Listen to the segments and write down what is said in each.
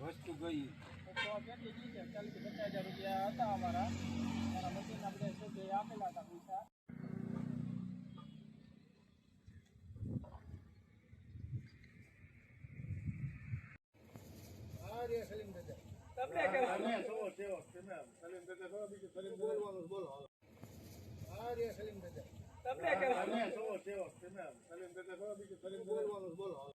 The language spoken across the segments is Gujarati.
વસ્તુ ગઈ તો કેટલી જી બોલવાનું ચાલીસ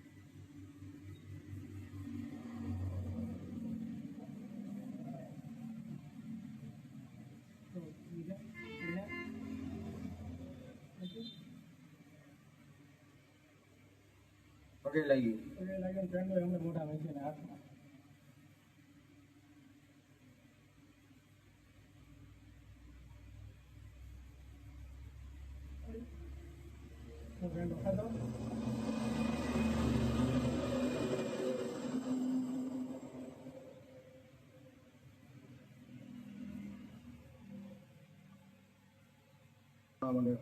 પગે લાગી. પગે લાગે ને પેન્ડો એમને મોટા વેચીને હાથમાં. તો પેન્ડો ખાધો મને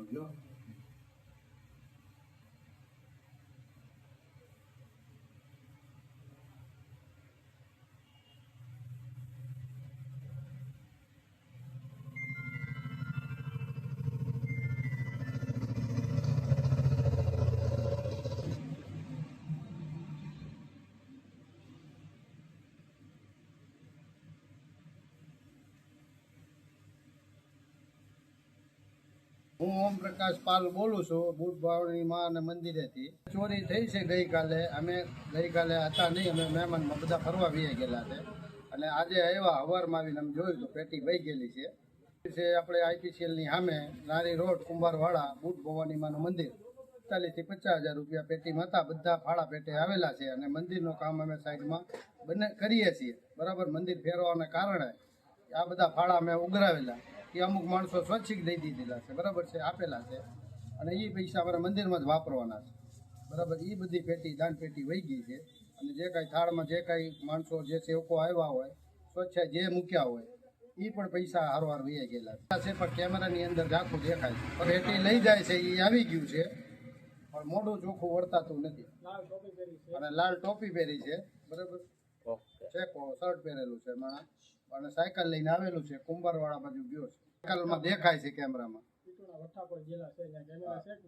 没有。હું ઓમ પ્રકાશ પાલ બોલું છું બુટ ભાવની માં અને મંદિરેથી. ચોરી થઈ છે ગઈકાલે. અમે ગઈકાલે હતા નહીં, અમે મહેમાનમાં બધા ફરવા વીએ ગયેલા છે. અને આજે આવ્યા હવારમાં આવીને અમે જોયું તો પેટી વહી ગયેલી છે. આપણે આઈપીસીએલની સામે, નારી રોડ, કુંભારવાડા બુટ ભવાની માનું મંદિર. પિસ્તાલીસથી પચાસ હજાર રૂપિયા પેટીમાં હતા. બધા ફાળા પેટે આવેલા છે અને મંદિરનું કામ અમે સાઈડમાં બંને કરીએ છીએ. બરાબર, મંદિર ફેરવાના કારણે આ બધા ફાળા અમે ઉઘરાવેલા. એ અમુક માણસો સ્વૈચ્છિક દઈ દીધેલા છે બરાબર છે આપેલા છે. અને એ પૈસા અમારા મંદિરમાં જ વાપરવાના છે. બરાબર એ બધી પેટી દાન પેટી વહી ગઈ છે. અને જે કાંઈ થાળમાં જે કાંઈ માણસો જે સેવકો આવ્યા હોય સ્વચ્છ જે મૂક્યા હોય એ પણ પૈસા હારવાર વહી ગયેલા છે. છે પણ કેમેરાની અંદર ઝાખું દેખાય છે. પણ પેટી લઈ જાય છે એ આવી ગયું છે. પણ મોઢું ચોખ્ખું વળતાતું નથી. લાલ ટોપી પહેરી છે અને લાલ ટોપી પહેરી છે. બરાબર? ચેકો શર્ટ પહેરેલું છે માણસ અને સાયકલ લઈને આવેલું છે કુંભારવાળા બાજુ ગયો છે. સાયકલમાં દેખાય છે કેમેરામાં.